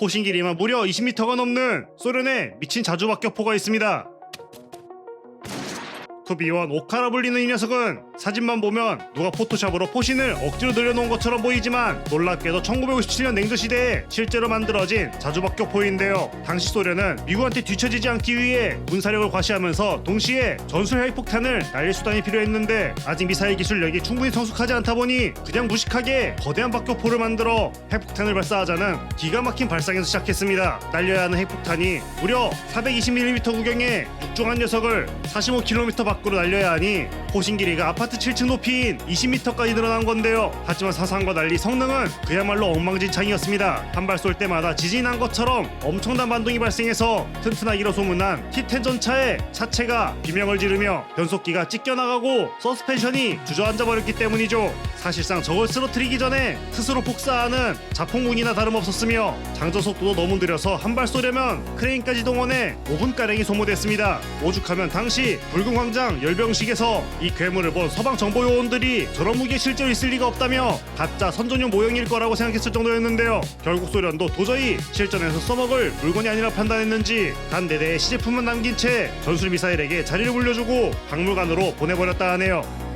포신 길이만 무려 20m가 넘는 소련의 미친 자주박격포가 있습니다. 투비원 오카라 불리는 이 녀석은 사진만 보면 누가 포토샵으로 포신을 억지로 늘려놓은 것처럼 보이지만 놀랍게도 1957년 냉전 시대에 실제로 만들어진 자주박격포인데요. 당시 소련은 미국한테 뒤처지지 않기 위해 군사력을 과시하면서 동시에 전술 핵폭탄을 날릴 수단이 필요했는데 아직 미사일 기술력이 충분히 성숙하지 않다 보니 그냥 무식하게 거대한 박격포를 만들어 핵폭탄을 발사하자는 기가 막힌 발상에서 시작했습니다. 날려야 하는 핵폭탄이 무려 420mm 구경의 육중한 녀석을 45km 밖으로 날려야 하니 포신 길이가 아파트 7층 높이인 20m까지 늘어난 건데요. 하지만 사상과 달리 성능은 그야말로 엉망진창이었습니다. 한 발 쏠 때마다 지진이 난 것처럼 엄청난 반동이 발생해서 튼튼하기로 소문난 T10 전차의 차체가 비명을 지르며 변속기가 찢겨나가고 서스펜션이 주저앉아 버렸기 때문이죠. 사실상 저걸 쓰러뜨리기 전에 스스로 폭사하는 자폭문이나 다름없었으며 장전 속도도 너무 느려서 한 발 쏘려면 크레인까지 동원해 5분가량이 소모됐습니다. 오죽하면 당시 붉은 광장 열병식에서 이 괴물을 본 서방 정보 요원들이 저런 무기에 실제로 있을 리가 없다며 가짜 선전용 모형일 거라고 생각했을 정도였는데요. 결국 소련도 도저히 실전에서 써먹을 물건이 아니라 판단했는지 단 4대의 시제품만 남긴 채 전술 미사일에게 자리를 물려주고 박물관으로 보내버렸다 하네요.